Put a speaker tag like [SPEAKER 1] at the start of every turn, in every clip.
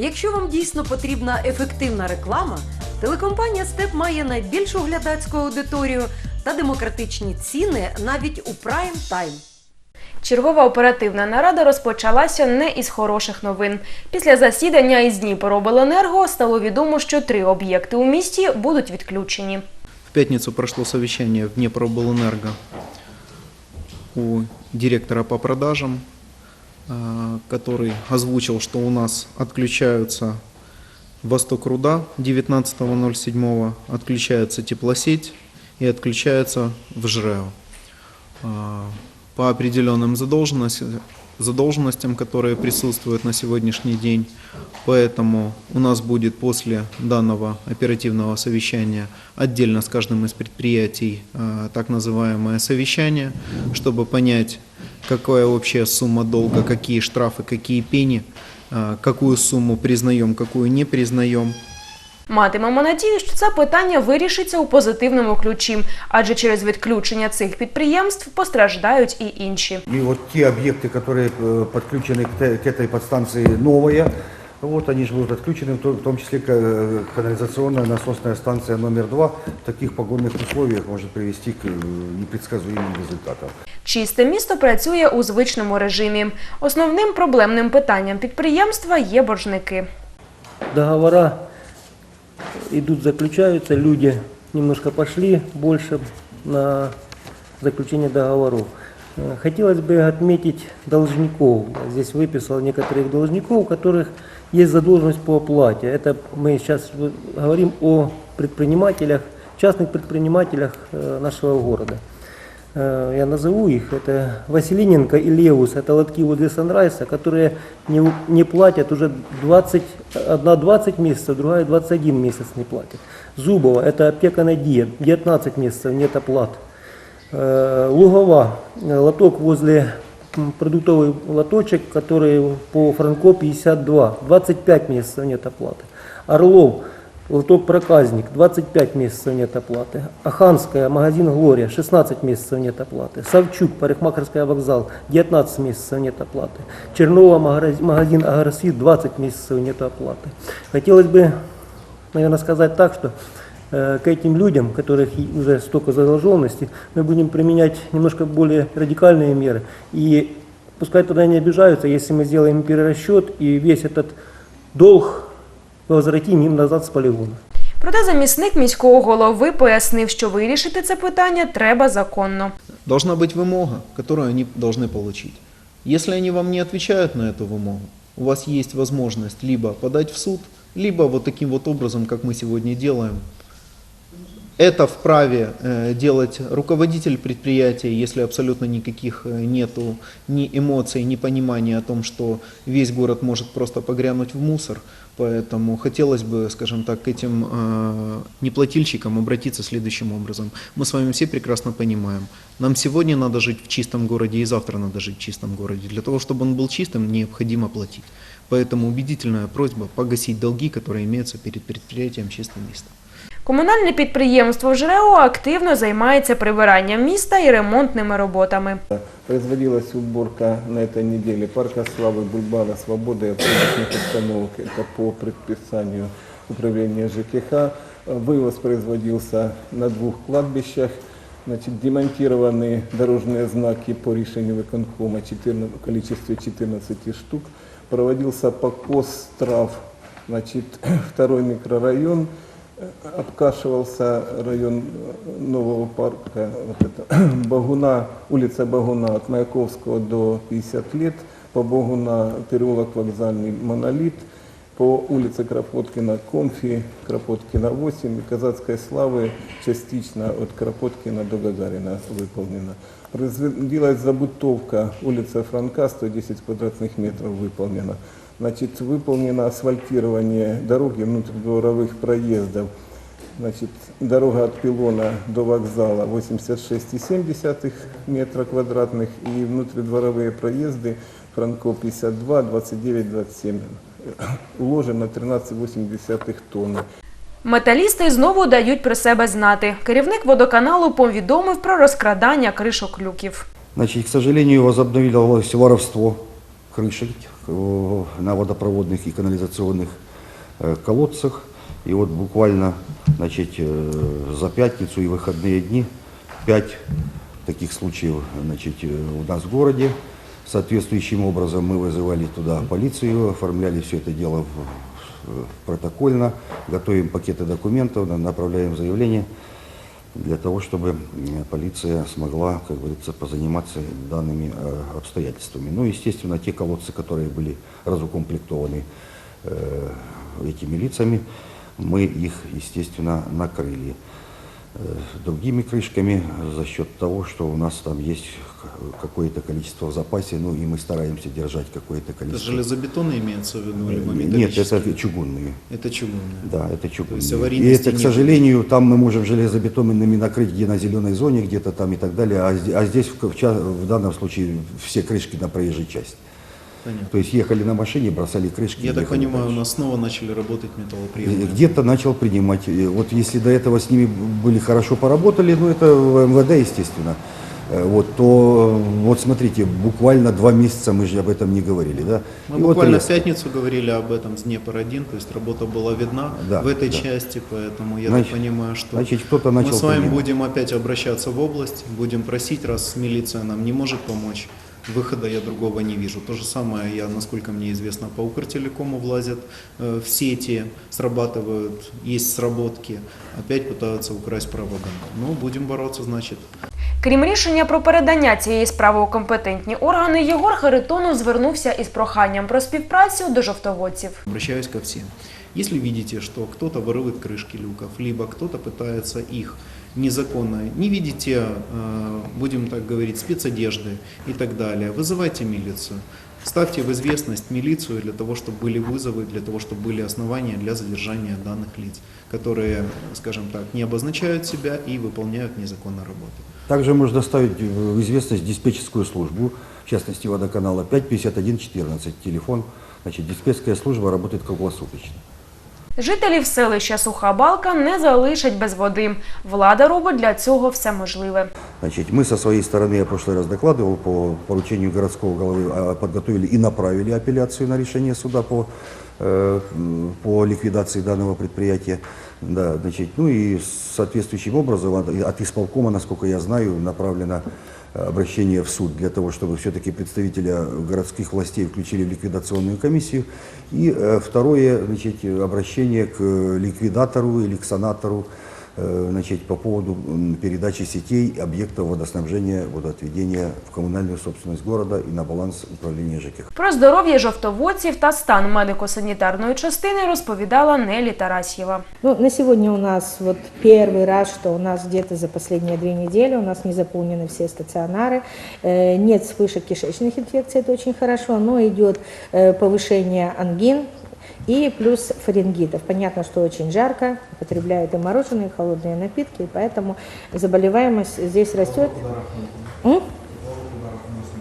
[SPEAKER 1] Якщо вам дійсно потрібна ефективна реклама, телекомпанія Степ має найбільшу глядацьку аудиторію та демократичні ціни навіть у прайм тайм.
[SPEAKER 2] Чергова оперативна нарада розпочалася не із хороших новин. Після засідання із Дніпробленерго стало відомо, що три об'єкти у місті будуть відключені.
[SPEAKER 3] В пятницу прошло совещание в Днепробленерго у директора по продажам, который озвучил, что у нас отключаются Восток Руда 19.07, отключается теплосеть и отключается в ЖРЭО. А, По определенным задолженностям, задолженностям, которые присутствуют на сегодняшний день. Поэтому у нас будет после данного оперативного совещания отдельно с каждым из предприятий э, так называемое совещание, чтобы понять, какая общая сумма долга, какие штрафы, какие пени, э, какую сумму признаем, какую не признаем.
[SPEAKER 2] Матимемо надію, що це питання вирішиться у позитивному ключі, адже через відключення цих підприємств постраждають і інші.
[SPEAKER 4] И вот те объекты, которые э, подключены к, те- к этой подстанции новые, вот они же будут отключены, в то- в том числе к- э, канализационная насосная станция номер два в таких погодных условиях может привести к э, непредсказуемым результатам.
[SPEAKER 2] Чисте місто працює у звичному режимі. Основним проблемним питанням підприємства є боржники.
[SPEAKER 5] договора идут, заключаются, люди немножко пошли больше на заключение договоров. Э, Хотелось бы отметить должников. Я Здесь выписал некоторых должников, у которых есть задолженность по оплате. Это мы сейчас говорим о предпринимателях, частных предпринимателях э, нашего города. Э, Я назову их. Это Василиненко и Левус. Это лотки возле Санрайса, которые не, не платят уже 20, одна 20 месяцев, другая 21 месяц не платит. Зубова, это аптека Надия, 19 месяцев нет оплат. Э, Лугова, лоток возле продуктовый лоточек, который по Франко 52, 25 месяцев нет оплаты. Орлов, лоток проказник, 25 месяцев нет оплаты. Аханская, магазин Глория, 16 месяцев нет оплаты. Савчук, парикмахерская вокзал, 19 месяцев нет оплаты. Чернова, магаз- магазин Агросвит, 20 месяцев нет оплаты. Хотелось бы, наверное, сказать так, что э, к этим людям, у которых и уже столько задолженности, мы будем применять немножко более радикальные меры. И пускай туда не обижаются, если мы сделаем перерасчет и весь этот долг возвратим им назад с полигона.
[SPEAKER 2] Проте замісник міського голови пояснив, що вирішити це питання треба законно.
[SPEAKER 3] Должна быть вымога, которую они должны получить. Если они вам не отвечают на эту вымогу, у вас есть возможность либо подать в суд, либо вот таким вот образом, как мы сегодня делаем, это вправе э, делать руководитель предприятия, если абсолютно никаких э, нету ни эмоций, ни понимания о том, что весь город может просто погрянуть в мусор. Поэтому хотелось бы, скажем так, к этим э, неплательщикам обратиться следующим образом. Мы с вами все прекрасно понимаем, нам сегодня надо жить в чистом городе и завтра надо жить в чистом городе. Для того, чтобы он был чистым, необходимо платить. Поэтому убедительная просьба погасить долги, которые имеются перед предприятием «Чистое место».
[SPEAKER 2] Комунальне підприємство ЖРЕО активно займається прибиранням міста і ремонтними роботами.
[SPEAKER 6] Производилась уборка на этой неделе парка Славы, Бульбара, Свободы и автобусных установок. Это по предписанию управления ЖКХ. Вывоз производился на двух кладбищах. Значит, демонтированы дорожные знаки по решению выконкома 14, в количестве 14 штук. Проводился покос трав. Значит, второй микрорайон обкашивался район э, нового парка, вот это, Багуна, улица Багуна от Маяковского до 50 лет, по Багуна переулок вокзальный Монолит, по улице Кропоткина Комфи, Кропоткина 8 и Казацкой Славы частично от Кропоткина до Гагарина выполнена. Производилась забутовка улица Франка, 110 квадратных метров выполнена. Значит, выполнено асфальтирование дороги внутридворовых проездов. Значит, дорога от пилона до вокзала 86,7 метра квадратных и внутридворовые проезды Франко 52, 29, 27. Уложено 13,8 тонны.
[SPEAKER 2] Металісти знову дають про себе знати. Керівник водоканалу повідомив про розкрадання кришок люків.
[SPEAKER 4] Значит, к сожалению, возобновилось воровство Крышей э, на водопроводных и канализационных э, колодцах. И вот буквально значит, э, за пятницу и выходные дни пять таких случаев значит, у нас в городе. Соответствующим образом мы вызывали туда полицию, оформляли все это дело протокольно, готовим пакеты документов, на- направляем заявление для того, чтобы м, полиция смогла, как говорится, позаниматься данными э, обстоятельствами. Ну, естественно, те колодцы, которые были разукомплектованы э, этими лицами, мы их, естественно, накрыли другими крышками за счет того, что у нас там есть какое-то количество в запасе, ну и мы стараемся держать какое-то
[SPEAKER 3] Это
[SPEAKER 4] количество.
[SPEAKER 3] железобетонные имеется в виду, либо
[SPEAKER 4] Нет, это чугунные.
[SPEAKER 3] Это чугунные.
[SPEAKER 4] Да, это чугунные.
[SPEAKER 3] есть
[SPEAKER 4] И это, к сожалению, там мы можем железобетонными накрыть где на зеленой зоне, где-то там и так далее, а, а здесь в, в данном случае все крышки на проезжей части.
[SPEAKER 3] Понятно.
[SPEAKER 4] То есть ехали на машине, бросали крышки.
[SPEAKER 3] Я так понимаю, у
[SPEAKER 4] дальше.
[SPEAKER 3] нас снова начали работать металлоприемные.
[SPEAKER 4] Где-то начал принимать. И Вот если до этого с ними были хорошо поработали, ну это в МВД, естественно, э, вот, то э, вот смотрите, буквально два месяца мы же об этом не говорили, да?
[SPEAKER 3] Мы
[SPEAKER 4] И вот
[SPEAKER 3] буквально в
[SPEAKER 4] резко.
[SPEAKER 3] пятницу говорили об этом с Днепр-1, то есть работа была видна
[SPEAKER 4] Да,
[SPEAKER 3] в этой
[SPEAKER 4] да.
[SPEAKER 3] части, поэтому я
[SPEAKER 4] Значит-
[SPEAKER 3] так понимаю, что
[SPEAKER 4] значит, кто-то начал
[SPEAKER 3] мы с вами
[SPEAKER 4] принимать.
[SPEAKER 3] будем опять обращаться в область, будем просить, раз милиция нам не может помочь, выхода я другого не вижу. То же самое, я, насколько мне известно, по Укртелекому влазят э, в сети, срабатывают, есть сработки, опять пытаются украсть провода. Ну, будем бороться, значит.
[SPEAKER 2] Крім рішення про передання цієї справи у компетентні органи, Єгор Харитонов звернувся із проханням про співпрацю до жовтоводців.
[SPEAKER 3] Обращаюсь ко всем. Если видите, что кто-то ворует крышки люков, либо кто-то пытается их незаконно, не видите, э, будем так говорить, спецодежды и так далее, вызывайте милицию. Ставьте в известность милицию для того, чтобы были вызовы, для того, чтобы были основания для задержания данных лиц, которые, скажем так, не обозначают себя и выполняют незаконную работу.
[SPEAKER 4] Также можно ставить в известность диспетчерскую службу, в частности водоканала 5 51 14, телефон. Значит, диспетчерская служба работает круглосуточно.
[SPEAKER 2] Жителів селища Суха Балка не залишать без води. Влада робить для цього все можливе.
[SPEAKER 4] Значит, мы со своей стороны, я в прошлый раз докладывал, по поручению городского головы а, подготовили и направили апелляцию на решение суда по, э, м, по ликвидации данного предприятия. Да, значит, ну и соответствующим образом от, исполкома, насколько я знаю, направлено э, обращение в суд для того, чтобы все-таки представителя городских властей включили в ликвидационную комиссию. И э, второе, значит, обращение к ликвидатору или к санатору значит, по поводу м, передачи сетей объектов водоснабжения, водоотведения в коммунальную собственность города и на баланс управления ЖКХ.
[SPEAKER 2] Про здоров'я жовтоводців та стан медико-санітарної частини розповідала Нелі Тарасьєва.
[SPEAKER 7] Ну, на сегодня у нас вот первый раз, что у нас где-то за последние две недели у нас не заполнены все стационары, э, нет вспышек кишечных инфекций, это очень хорошо, но идет э, повышение ангин и плюс фарингитов. Понятно, что очень жарко, употребляют и мороженое, и холодные напитки, и поэтому заболеваемость здесь растет.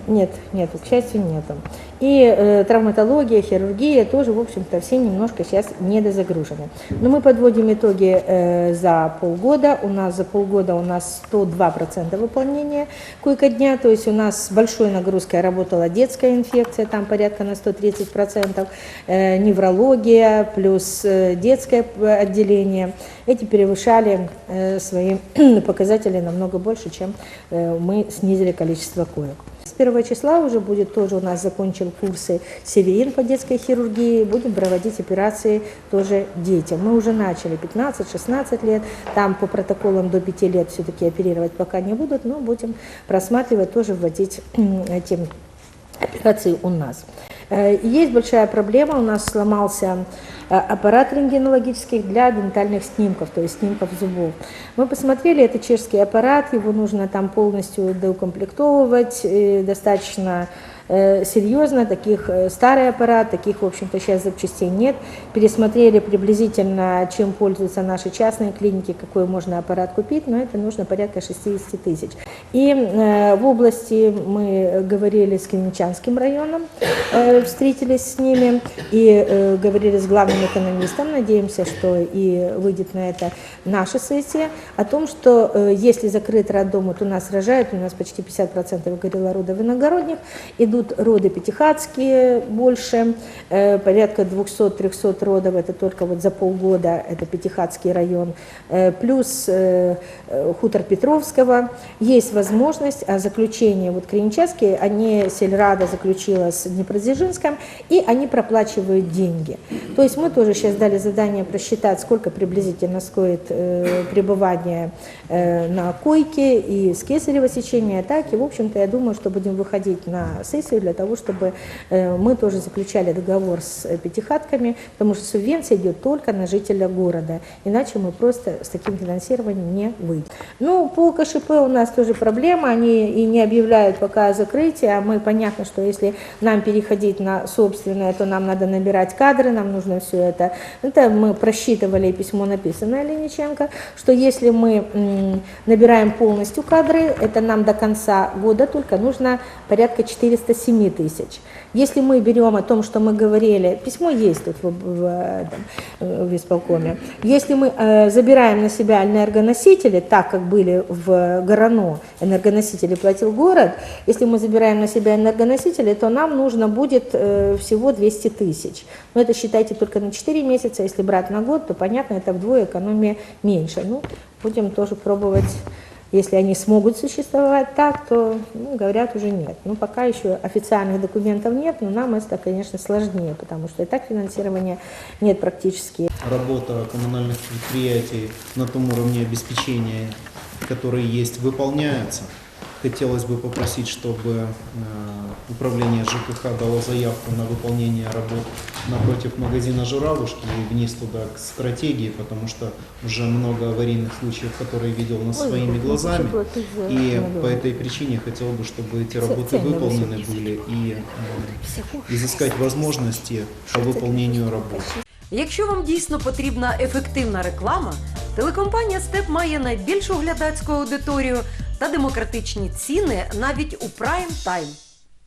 [SPEAKER 7] Нет, нет, к счастью, нету. И э, травматология, хирургия тоже, в общем-то, все немножко сейчас недозагружены. Но мы подводим итоги э, за полгода. У нас за полгода у нас 102% выполнения койко-дня, то есть у нас с большой нагрузкой работала детская инфекция, там порядка на 130%, э, неврология плюс э, детское отделение. Эти перевышали э, свои показатели намного больше, чем э, мы снизили количество коек. С 1 числа уже будет тоже у нас закончил курсы Севеин по детской хирургии, будем проводить операции тоже детям. Мы уже начали 15-16 лет, там по протоколам до 5 лет все-таки оперировать пока не будут, но будем просматривать, тоже вводить эти операции у нас. Э, Есть большая проблема, у нас сломался э, аппарат рентгенологических для дентальных снимков, то есть снимков зубов. Мы посмотрели, это чешский аппарат, его нужно там полностью доукомплектовывать, э, достаточно серьезно, таких э, старый аппарат, таких, в общем-то, сейчас запчастей нет. Пересмотрели приблизительно, чем пользуются наши частные клиники, какой можно аппарат купить, но это нужно порядка 60 тысяч. И э, в области мы говорили с Кремичанским районом, э, встретились с ними и э, говорили с главным экономистом, надеемся, что и выйдет на это наша сессия, о том, что э, если закрыт роддом, вот у нас рожают, у нас почти 50% говорила родов иногородних, идут идут роды пятихатские больше, э, порядка 200-300 родов, это только вот за полгода, это Пятихатский район, Э, плюс э, хутор Петровского. Есть возможность, а заключение, вот Кринчатские, они, Сельрада заключила с Днепродзержинском, и они проплачивают деньги. То есть мы тоже сейчас дали задание просчитать, сколько приблизительно стоит пребывание на койке и с кесарево сечения, так и, в общем-то, я думаю, что будем выходить на сессию для того, чтобы э, мы тоже заключали договор с э, пятихатками, потому что субвенция идет только на жителя города, иначе мы просто с таким финансированием не выйдем. Ну, по КШП у нас тоже проблема, они и не объявляют пока о закрытии, а мы, понятно, что если нам переходить на собственное, то нам надо набирать кадры, нам нужно все это. Это мы просчитывали, письмо написанное Лениченко, что если мы набираем полностью кадры, это нам до конца года только нужно порядка 407 тысяч. Если мы берем о том, что мы говорили, письмо есть тут в, в, этом, э, в исполкоме, если мы э, забираем на себя энергоносители, так как были в Горано, энергоносители платил город, если мы забираем на себя энергоносители, то нам нужно будет э, всего 200 тысяч. Но это считайте только на 4 месяца, если брать на год, то понятно, это вдвое экономия меньше. Ну, будем тоже пробовать если они смогут существовать так, то, ну, говорят, уже нет. Ну, пока еще официальных документов нет, но нам это, конечно, сложнее, потому что и так финансирования нет практически.
[SPEAKER 3] Работа коммунальных предприятий на том уровне обеспечения, который есть, выполняется. Хотелось бы попросить, чтобы э, управление ЖКХ дало заявку на выполнение работ напротив магазина «Журавушки» и вниз туда к стратегии, потому что уже много аварийных случаев, которые видел нас своими глазами. И по этой причине хотел бы, чтобы эти работы
[SPEAKER 7] цены
[SPEAKER 3] выполнены были и э, изыскать возможности по выполнению работ.
[SPEAKER 1] Якщо вам дійсно потрібна ефективна реклама, телекомпанія Степ має найбільшу глядацьку аудиторію та демократичні ціни навіть у прайм тайм.